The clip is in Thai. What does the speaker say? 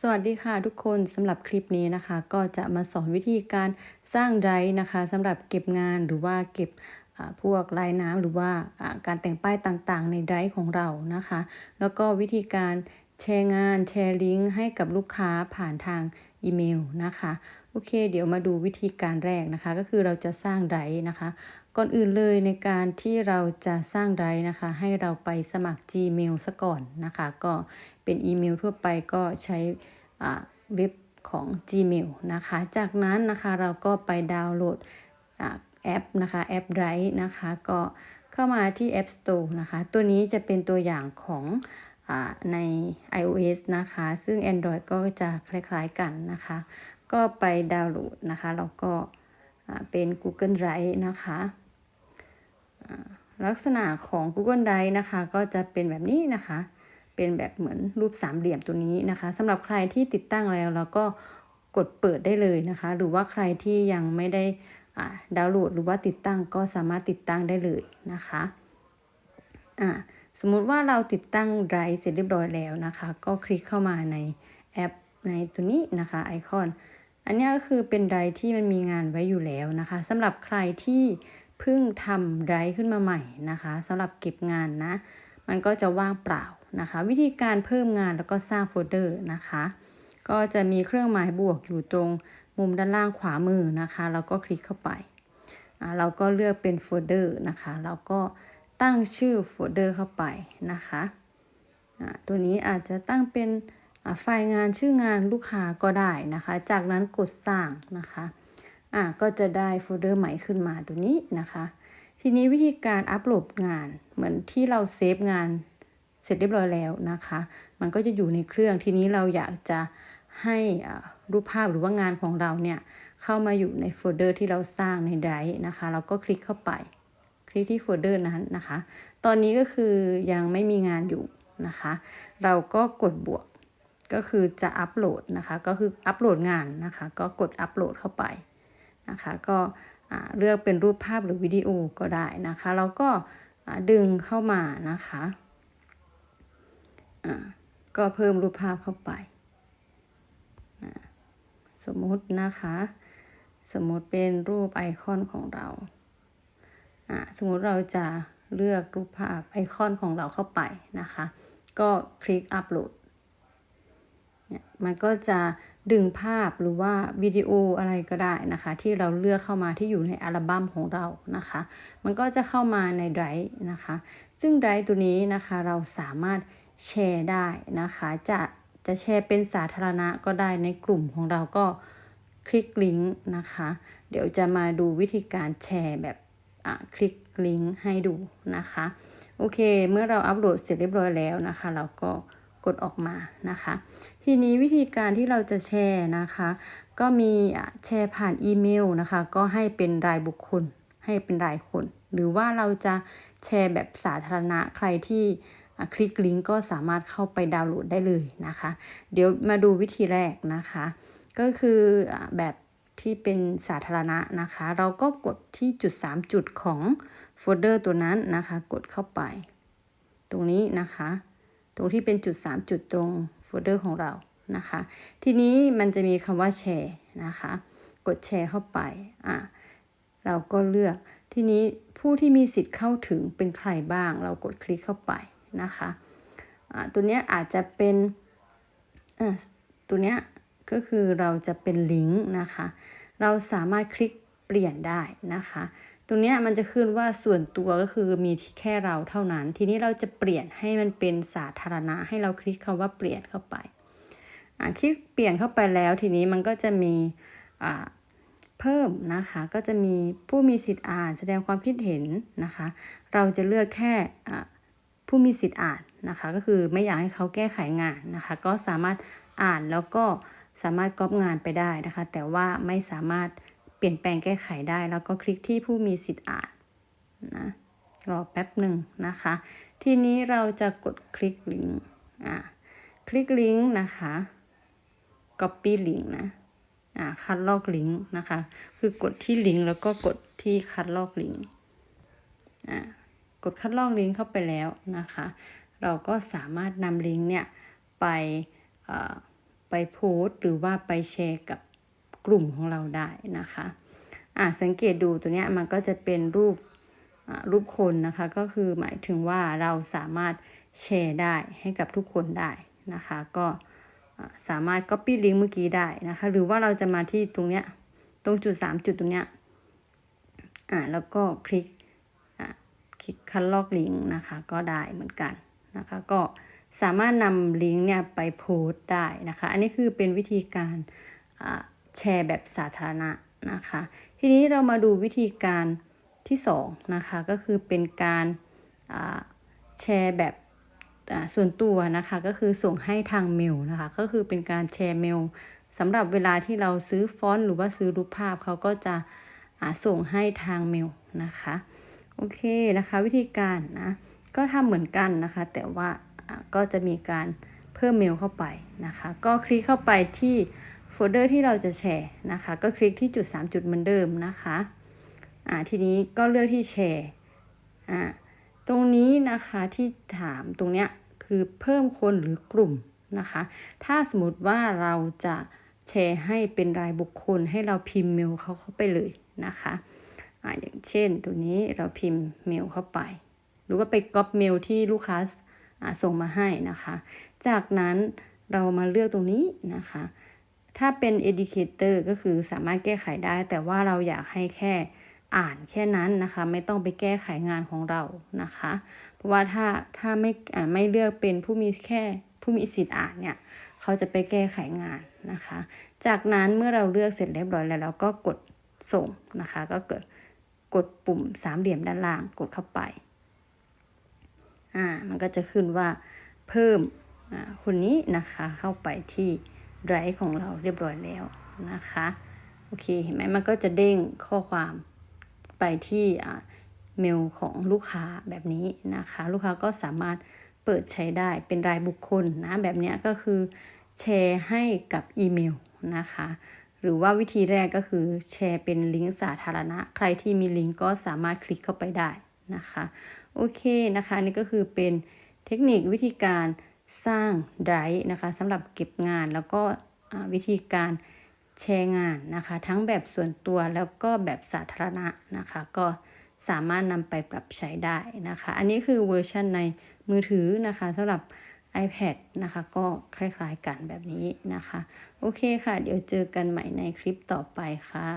สวัสดีค่ะทุกคนสำหรับคลิปนี้นะคะ ก็จะมาสอนวิธีการสร้างไรนะคะสำหรับเก็บงานหรือว่าเก็บอ่าพวกลายน้ำหรือว่าอ่าการแต่งป้ายต่างๆ ในไรของเรานะคะ แล้วก็วิธีการแชร์งานแชร์ลิงก์ให้กับลูกค้าผ่านทางอีเมลนะคะโอเค เดี๋ยวมาดูวิธีการแรกนะคะ ก็คือเราจะสร้างไรนะคะ ก่อนอื่นเลยในการที่เราจะสร้างไรนะคะ ให้เราไปสมัคร Gmail ซะก่อนนะคะ ก็เป็นอีเมลทั่วไปก็ใช้ เว็บของ Gmail นะคะ จากนั้นนะคะเราก็ไปดาวน์โหลดอแอปนะคะแอป Drive นะคะก็เข้ามาที่ App Store นะคะ ตัวนี้จะเป็นตัวอย่างของอใน iOS นะคะ ซึ่ง Android ก็จะคล้ายๆกันนะคะ ก็ไปดาวน์โหลดนะคะแล้วก็เป็น Google Drive นะคะลักษณะของ Google Drive นะคะ ก็จะเป็นแบบนี้นะคะ เป็นแบบเหมือนรูปสามเหลี่ยมตัวนี้นะคะสำหรับใครที่ติดตั้งแล้วเราก็กดเปิดได้เลยนะคะ หรือว่าใครที่ยังไม่ได้ดาวน์โหลดหรือว่าติดตั้งก็สามารถติดตั้งได้เลยนะคะอ่าสมมุติว่าเราติดตั้งไดร์เสร็จเรียบร้อยแล้วนะคะ ก็คลิกเข้ามาในแอปในตัวนี้นะคะไอคอนอันนี้ก็คือเป็นไดร์ที่มันมีงานไว้อยู่แล้วนะคะสำหรับใครที่เพิ่งทำไดร์ขึ้นมาใหม่นะคะสำหรับเก็บงานนะ มันก็จะว่างเปล่า นะคะ วิธีการเพิ่มงานแล้วก็สร้างโฟลเดอร์นะคะ ก็จะมีเครื่องหมายบวกอยู่ตรงมุมด้านล่างขวามือนะคะ เราก็คลิกเข้าไปอ่าเราก็เลือกเป็นโฟลเดอร์นะคะ เราก็ตั้งชื่อโฟลเดอร์เข้าไปนะคะอ่าตัวนี้อาจจะตั้งเป็นไฟล์งานชื่องานลูกค้าก็ได้นะคะ จากนั้นกดสร้างนะคะอ่าก็จะได้โฟลเดอร์ใหม่ขึ้นมาตัวนี้นะคะ ทีนี้วิธีการอัปโหลดงานเหมือนที่เราเซฟงาน เสร็จเรียบร้อยแล้วนะคะ มันก็จะอยู่ในเครื่องทีนี้เราอยากจะให้รูปภาพหรือว่างานของเราเนี่ยเข้ามาอยู่ในโฟลเดอร์ที่เราสร้างในไดรฟ์นะคะ เราก็คลิกเข้าไป คลิกที่โฟลเดอร์นั้นนะคะ ตอนนี้ก็คือยังไม่มีงานอยู่นะคะ เราก็กดบวกก็คือจะอัปโหลดนะคะ ก็คืออัปโหลดงานนะคะ ก็กดอัปโหลดเข้าไปนะคะ ก็เลือกเป็นรูปภาพหรือวิดีโอก็ได้นะคะ เราก็ดึงเข้ามานะคะ ก็เพิ่มรูปภาพเข้าไป สมมตินะคะ สมมติเป็นรูปไอคอนของเราสมมติเราจะเลือกรูปภาพไอคอนของเราเข้าไปนะคะ ก็คลิกอัปโหลดเนี่ยมันก็จะดึงภาพหรือว่าวิดีโออะไรก็ได้นะคะ ที่เราเลือกเข้ามาที่อยู่ในอัลบั้มของเรานะคะ มันก็จะเข้ามาในไดรฟ์นะคะ ซึ่งไดรฟ์ตัวนี้นะคะเราสามารถ แชร์ได้นะคะ จะจะแชร์เป็นสาธารณะก็ได้ในกลุ่มของเราก็คลิกลิงก์นะคะ เดี๋ยวจะมาดูวิธีการแชร์แบบอะคลิกลิงก์ให้ดูนะคะ โอเค เมื่อเราอัปโหลดเสร็จเรียบร้อยแล้วนะคะ เราก็กดออกมานะคะ ทีนี้วิธีการที่เราจะแชร์นะคะ ก็มีแชร์ผ่านอีเมลนะคะ ก็ให้เป็นรายบุคคลให้เป็นรายคน หรือว่าเราจะแชร์แบบสาธารณะใครที่ คลิกลิงก์ก็สามารถเข้าไปดาวน์โหลดได้เลยนะคะ เดี๋ยวมาดูวิธีแรกนะคะ ก็คือแบบที่เป็นสาธารณะนะคะ เราก็กดที่จุด 3 จุดของโฟลเดอร์ตัวนั้นนะคะ กดเข้าไป ตรงนี้นะคะ ตรงที่เป็นจุด 3 จุดตรงโฟลเดอร์ของเรานะคะ ทีนี้มันจะมีคำว่าแชร์นะคะ กดแชร์เข้าไปอะเราก็เลือกทีนี้ผู้ที่มีสิทธิ์เข้าถึงเป็นใครบ้าง เรากดคลิกเข้าไป นะคะอะตัวนี้อาจจะเป็นอะตัวนี้ก็คือเราจะเป็นลิงก์นะคะ เราสามารถคลิกเปลี่ยนได้นะคะ ตรงนี้มันจะขึ้นว่าส่วนตัวก็คือมีแค่เราเท่านั้น ทีนี้เราจะเปลี่ยนให้มันเป็นสาธารณะ ให้เราคลิกคำว่าเปลี่ยนเข้าไปอ่าคลิกเปลี่ยนเข้าไปแล้วทีนี้มันก็จะมีอ่าเพิ่มนะคะ ก็จะมีผู้มีสิทธิ์อ่านแสดงความคิดเห็นนะคะ เราจะเลือกแค่อ่า ผู้มีสิทธิ์อ่านนะคะ ก็คือไม่อยากให้เขาแก้ไขงานนะคะ ก็สามารถอ่านแล้วก็สามารถก๊อปงานไปได้นะคะ แต่ว่าไม่สามารถเปลี่ยนแปลงแก้ไขได้ แล้วก็คลิกที่ผู้มีสิทธิ์อ่านนะรอแป๊บหนึ่งนะคะ ทีนี้เราจะกดคลิกลิงก์อ่าคลิกลิงก์นะคะ copy ลิงก์นะอ่าคัดลอกลิงก์นะคะ คือกดที่ลิงก์แล้วก็กดที่คัดลอกลิงก์อ่า กดคัดลอกลิงก์เข้าไปแล้วนะคะ เราก็สามารถนำลิงก์เนี่ยไปไปโพสต์หรือว่าไปแชร์กับกลุ่มของเราได้นะคะอะสังเกตดูตัวเนี้ยมันก็จะเป็นรูปรูปคนนะคะ ก็คือหมายถึงว่าเราสามารถแชร์ได้ให้กับทุกคนได้นะคะ ก็สามารถ Copy Link เมื่อกี้ได้นะคะ หรือว่าเราจะมาที่ตรงเนี้ยตรงจุด 3 จุดตรงเนี้ยอ่าแล้วก็คลิก ลิกคัดลอกลิงก์นะคะก็ได้เหมือนกันนะคะก็สามารถนำลิงก์เนี่ยไปโพสต์ได้นะคะ อันนี้คือเป็นวิธีการแชร์แบบสาธารณะนะคะ ทีนี้เรามาดูวิธีการที่2นะคะก็คือเป็นการแชร์แบบส่วนตัวนะคะก็คือส่งให้ทางเมลนะคะก็คือเป็นการแชร์เมลสำหรับเวลาที่เราซื้อฟอนต์หรือว่าซื้อรูปภาพเขาก็จะส่งให้ทางเมลนะคะ โอเคนะคะวิธีการนะก็ทำเหมือนกันนะคะ แต่ว่าอ่าก็จะมีการเพิ่มเมลเข้าไปนะคะ ก็คลิกเข้าไปที่โฟลเดอร์ที่เราจะแชร์นะคะ ก็คลิกที่จุด 3 จุดเหมือนเดิมนะคะอ่าทีนี้ก็เลือกที่แชร์อ่าตรงนี้นะคะที่ถามตรงเนี้ยคือเพิ่มคนหรือกลุ่มนะคะ ถ้าสมมติว่าเราจะแชร์ให้เป็นรายบุคคลให้เราพิมพ์เมลเขาเข้าไปเลยนะคะ อ่าอย่างเช่นตัวนี้เราพิมพ์เมลเข้าไป หรือว่าไปก๊อปเมลที่ลูกค้าส่งมาให้นะคะ จากนั้นเรามาเลือกตรงนี้นะคะ ถ้าเป็น educator ก็คือสามารถแก้ไขได้ แต่ว่าเราอยากให้แค่อ่านแค่นั้นนะคะ ไม่ต้องไปแก้ไขงานของเรานะคะ เพราะว่าถ้าถ้าไม่ไม่เลือกเป็นผู้มีแค่ผู้มีสิทธิ์อ่านเนี่ยเขาจะไปแก้ไขงานนะคะ จากนั้นเมื่อเราเลือกเสร็จเรียบร้อยแล้วเราก็กดส่งนะคะ ก็เกิด กดปุ่มสามเหลี่ยมด้านล่างกดเข้าไป อ่า มันก็จะขึ้นว่าเพิ่มอ่าคนนี้นะคะเข้าไปที่ไดรฟ์ของเราเรียบร้อยแล้วนะคะ โอเค เห็นไหมมันก็จะเด้งข้อความไปที่อ่าเมลของลูกค้าแบบนี้นะคะ ลูกค้าก็สามารถเปิดใช้ได้เป็นรายบุคคลนะ แบบเนี้ยก็คือแชร์ให้กับอีเมลนะคะ หรือว่าวิธีแรกก็คือแชร์เป็นลิงก์สาธารณะ ใครที่มีลิงก์ก็สามารถคลิกเข้าไปได้นะคะ โอเคนะคะนี่ก็คือเป็นเทคนิควิธีการสร้างไดรฟ์นะคะสำหรับเก็บงานแล้วก็วิธีการแชร์งานนะคะ ทั้งแบบส่วนตัวแล้วก็แบบสาธารณะนะคะ ก็สามารถนำไปปรับใช้ได้นะคะ อันนี้คือเวอร์ชันในมือถือนะคะสำหรับ iPad นะคะก็คล้ายๆกันแบบนี้นะคะ โอเคค่ะ เดี๋ยวเจอกันใหม่ในคลิปต่อไปค่ะ